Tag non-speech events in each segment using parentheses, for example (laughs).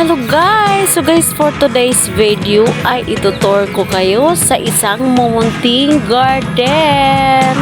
Hello guys! So guys, for today's video ay itutur ko kayo sa isang mumunting garden.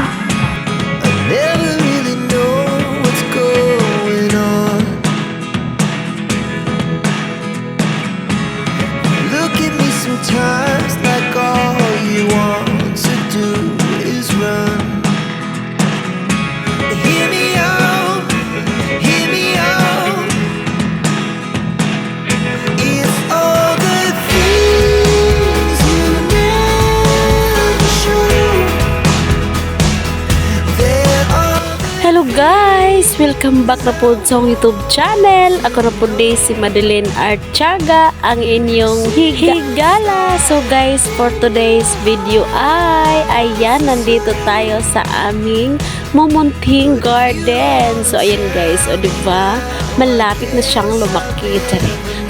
Welcome back na po sa YouTube channel. Ako na po din si Madeline Archaga, ang inyong higala. So guys, for today's video ay, ayan, nandito tayo sa aming mumunting garden. So ayan guys, o diba? Malapit na siyang lumaki.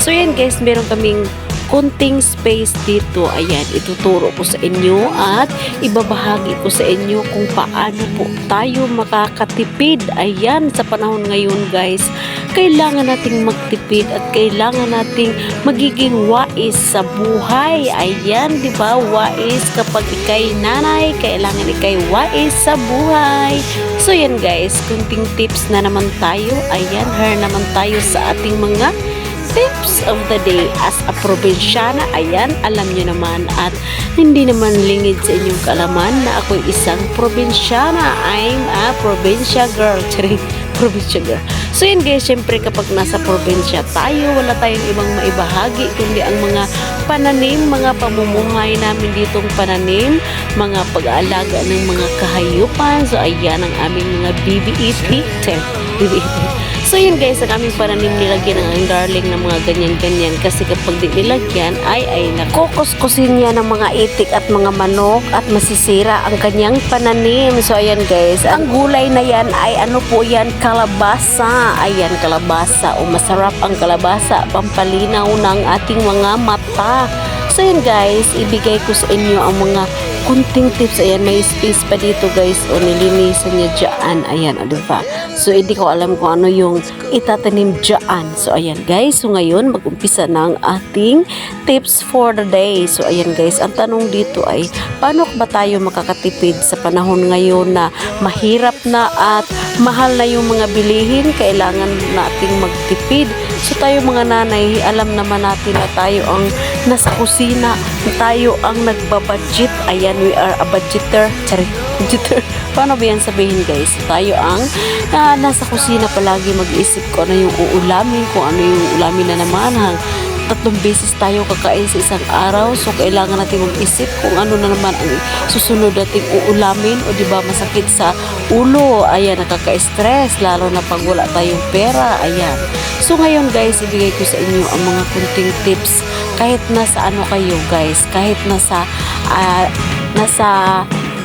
So ayan guys, meron kaming kunting space dito. Ayan, ituturo ko sa inyo at ibabahagi ko sa inyo kung paano po tayo makakatipid. Ayan, sa panahon ngayon guys, kailangan nating magtipid at kailangan nating magiging wais sa buhay. Ayan, di ba? Wais kapag ikay nanay, kailangan ikay wais sa buhay. So yan guys, kunting tips na naman tayo. Ayan, her naman tayo sa ating mga tips of the day as a probinsyana. Ayan, alam nyo naman at hindi naman lingid sa inyong kaalaman na ako'y isang probinsyana. I'm a probinsya girl. (laughs) Charing, probinsya girl. So yun guys, syempre kapag nasa probinsya tayo, wala tayong ibang maibahagi kundi ang mga pananim, mga pamumuhay namin ditong pananim, mga pag-aalaga ng mga kahayupan. So ayan ang aming mga BBET. BBET. So yun guys, ang aming pananim nilagyan ng darling ng mga ganyan-ganyan kasi kapag di nilagyan ay ay nakukuskusin niya ng mga itik at mga manok at masisira ang kanyang pananim. So ayan guys, ang gulay na yan ay ano po yan, kalabasa. Ayan, kalabasa o masarap ang kalabasa, pampalinaw ng ating mga mata. So yun guys, ibigay ko sa inyo ang mga kunting tips. Ayan, may space pa dito guys. O nilinisan niya dyan. Ayan, o diba? So hindi ko alam kung ano yung itatanim dyan. So ayan guys. So ngayon, mag-umpisa na ating tips for the day. So ayan guys, ang tanong dito ay paano ba tayo makakatipid sa panahon ngayon na mahirap na at mahal na yung mga bilihin. Kailangan nating magtipid. So tayo mga nanay, alam naman natin na tayo ang nasa kusina, tayo ang nagbabudget. Ayan, we are a budgeter. Sorry, (laughs) budgeter. Paano ba yan sabihin guys? Tayo ang ah, nasa kusina palagi mag-isip ko ano yung uulamin, kung ano yung ulamin na naman. Ha? Tatlong beses tayo kakain sa isang araw. So, kailangan natin mag-isip kung ano na naman ang susunod nating uulamin. O di ba masakit sa ulo. Ayan, nakaka-stress. Lalo na pag wala tayong pera. Ayan. So, ngayon guys, ibigay ko sa inyo ang mga kunting tips. Kahit nasa ano kayo guys. Kahit nasa, ah, nasa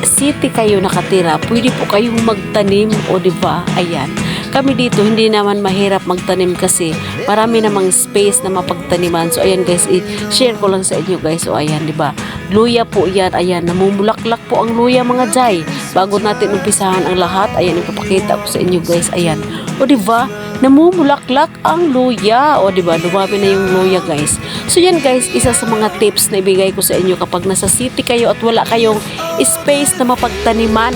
city kayo nakatira, pwede po kayong magtanim o di ba? Ayan. Kami dito hindi naman mahirap magtanim kasi marami namang space na mapagtaniman. So ayan guys, i-share ko lang sa inyo guys. O ayan, di ba? Luya po yan. Ayan, namumulaklak po ang luya mga jay. Bago natin umpisahan ang lahat, ayan ipapakita ko sa inyo guys. Ayan. O di ba? Namumulaklak ang luya. O, di ba? Dumami na yung luya, guys. So, yan, guys, isa sa mga tips na ibigay ko sa inyo kapag nasa city kayo at wala kayong space na mapagtaniman.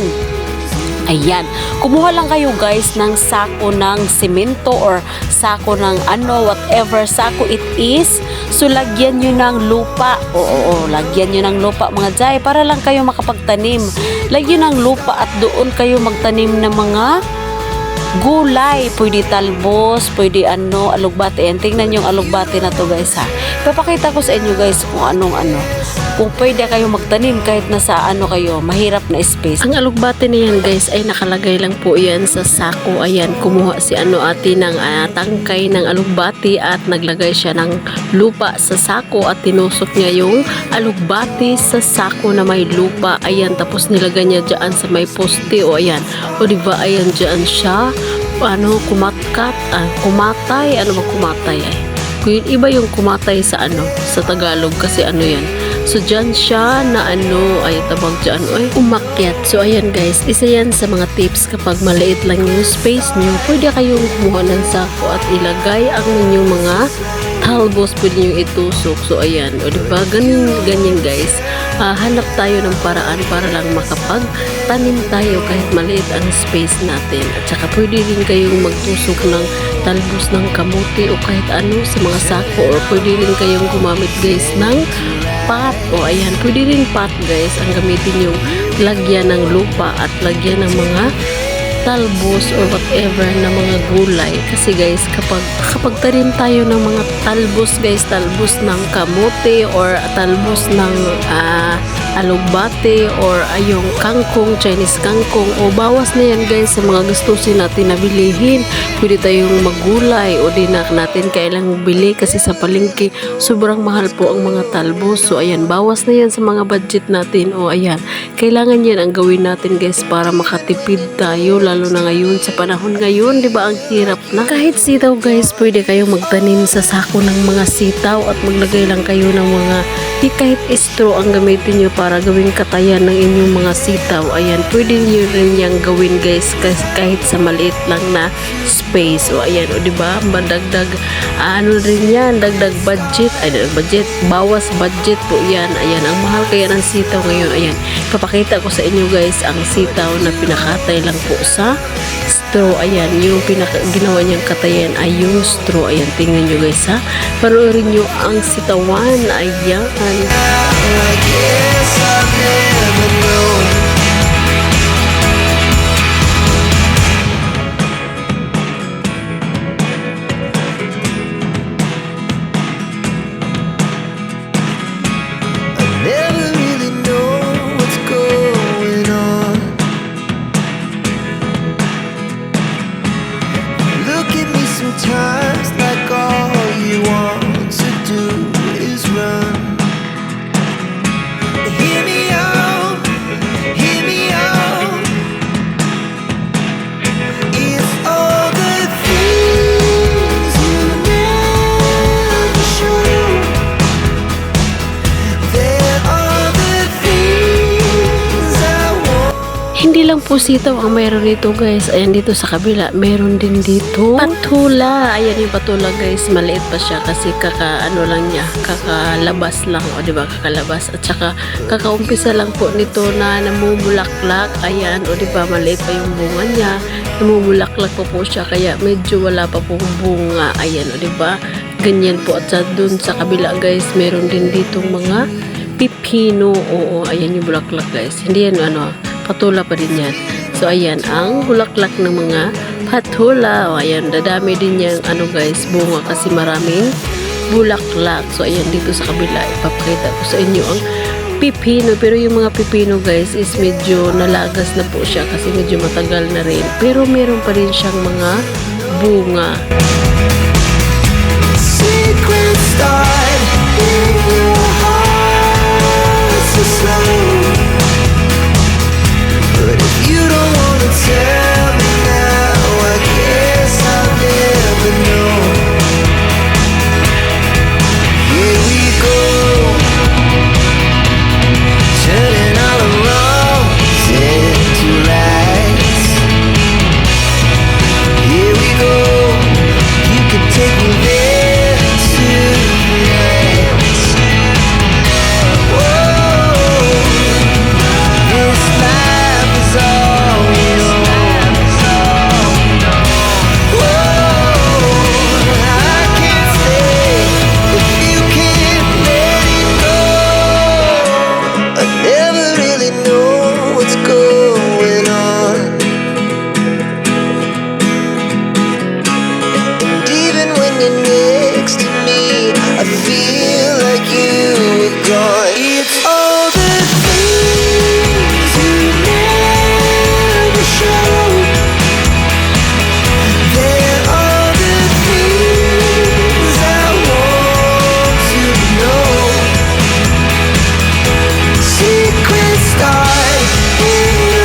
Ayan. Kumuha lang kayo guys ng sako ng semento or sako ng ano, whatever sako it is. So, lagyan nyo ng lupa. Oo, oo, lagyan nyo ng lupa mga jay para lang kayo makapagtanim. Lagyan ng lupa at doon kayo magtanim ng mga gulay. Pwede talbos, pwede ano, alugbate. Yan, tingnan yung alugbate na to guys ha. Papakita ko sa inyo guys kung anong ano. Kung pwede kayo magtanim kahit nasa ano kayo, mahirap na space. Ang alugbate na yan guys ay nakalagay lang po yan sa sako. Ayan, kumuha si ano ate ng ah, tangkay ng alugbate at naglagay siya ng lupa sa sako at tinusok niya yung alugbate sa sako na may lupa. Ayan, tapos nilagay niya dyan sa may poste. O ayan, o diba ayan dyan siya ano, kumatkat, ah, kumatay, ano ba kumatay ay? Iba yung kumatay sa ano, sa Tagalog kasi ano yan. So, dyan siya na ano, ay tabag dyan, ay umakyat. So, ayan guys, isa yan sa mga tips kapag maliit lang yung space nyo, pwede kayong kumuha ng sako at ilagay ang inyong mga talbos pwede nyo itusok. So ayan, o diba, ganyan, ganyan guys. Ah, hanap tayo ng paraan para lang makapagtanim tayo kahit maliit ang space natin. At saka pwede rin kayong magtusok ng talbos ng kamuti o kahit ano sa mga sako or pwede rin kayong gumamit guys ng pot o ayan, pwede rin pot guys ang gamitin yung lagyan ng lupa at lagyan ng mga talbos or whatever na mga gulay. Kasi guys kapag kapag tarim tayo ng mga talbos guys talbos ng kamote or talbos ng ah, alugbate or ayong kangkong Chinese kangkong o bawas na yan guys sa mga gustusin natin na bilihin. Pwede tayong magulay o di na natin kailang bili kasi sa palengke sobrang mahal po ang mga talbos so ayan bawas na yan sa mga budget natin o ayan kailangan yan ang gawin natin guys para makatipid tayo lalo na ngayon sa panahon ngayon di ba ang hirap na. Kahit sitaw guys pwede kayong magtanim sa sako ng mga sitaw at maglagay lang kayo ng mga di kahit straw ang gamitin nyo para gawing katayan ng inyong mga sitaw. Ayan pwede nyo rin yung gawin guys kahit sa maliit lang na space. O ayan o di ba madagdag ano rin yan? Dagdag budget. Ay budget. Bawas budget po yan. Ayan ang mahal kaya ng sitaw ngayon. Ayan papakita ko sa inyo guys ang sitaw na pinakatay lang po sa straw. Ayan yung pinaka ginawa niyang katayan ay yung straw. Ayan tingnan nyo guys ha? Panoorin nyo ang sitawan. Ayan. I lang po sitaw ang mayroon dito guys. Ayan dito sa kabila. Meron din dito patula. Ayan yung patula guys. Maliit pa siya kasi kaka ano lang niya. Kakalabas lang. O diba kakalabas. At saka kakaumpisa lang po nito na namumulaklak. Ayan. O diba maliit pa yung bunga niya. Namumulaklak pa po siya. Kaya medyo wala pa pong bunga. Ayan. O diba ganyan po. At sa dun sa kabila guys. Meron din ditong mga pipino. Oo, ayan yung bulaklak guys. Hindi yan ano, patula pa din yan. So ayan, ang bulaklak ng mga patula. O ayan, dadami din yan ano guys, bunga kasi maraming bulaklak. So ayan, dito sa kabila, ipapakita ko sa inyo ang pipino. Pero yung mga pipino guys is medyo nalagas na po siya kasi medyo matagal na rin. Pero meron pa rin siyang mga bunga. Secret start in your heart sky.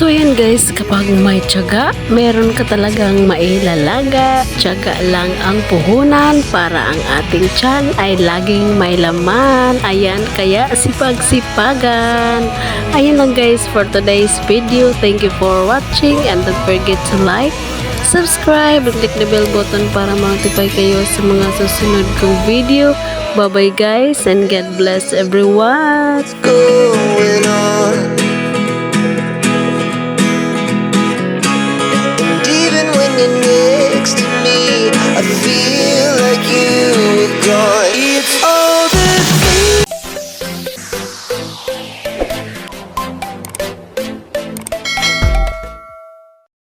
So yan guys, kapag may tiyaga, meron ka talagang mailalaga. Tiyaga lang ang puhunan para ang ating tiyan ay laging may laman. Ayan, kaya sipag-sipagan. Ayan lang guys for today's video. Thank you for watching and don't forget to like, subscribe, and click the bell button para ma-notify kayo sa mga susunod kong video. Bye-bye guys and God bless everyone! going on joy.